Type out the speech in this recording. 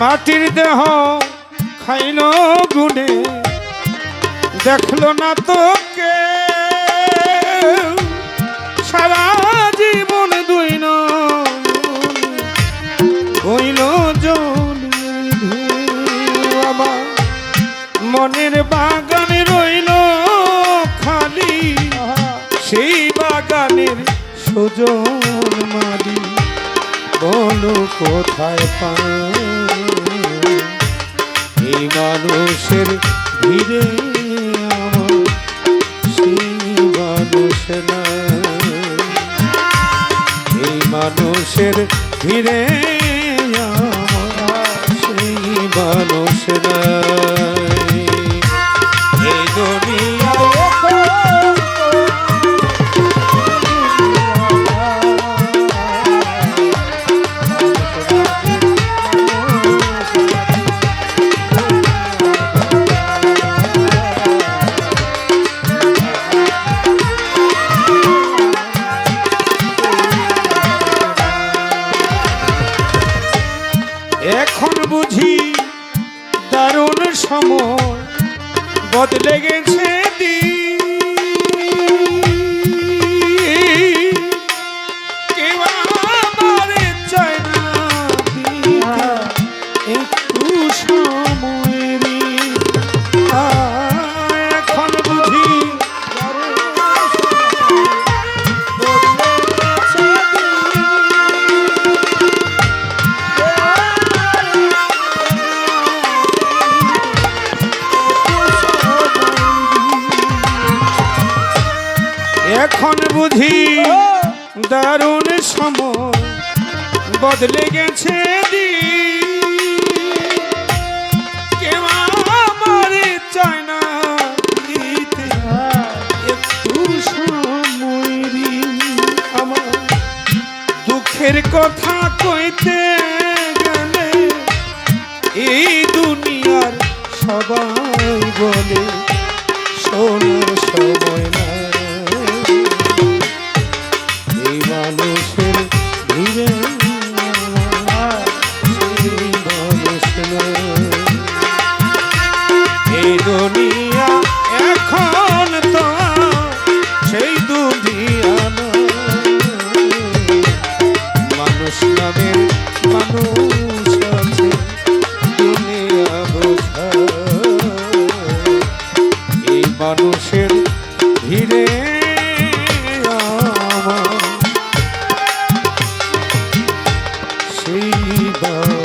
মাটির দেহ খাইল গুনে দেখল না তোকে। সারা জীবন দুই হইল আমার মনের বাগান রইল খালি। সেই বাগানের মালি বলো কোথায় পায়? এই মানুষের ভিড়ে মানুষের ভিড়ে এখন বুঝি দারুণ সময় বদলে গেছে। এখন বুঝি দারুণ সময় বদলে গেছে আমারে চায় না একটু দুঃখের কথা কইতে গেলে এই দুনিয়ার সবাই বলে সোনার সবাই। ঘিরে সেই বা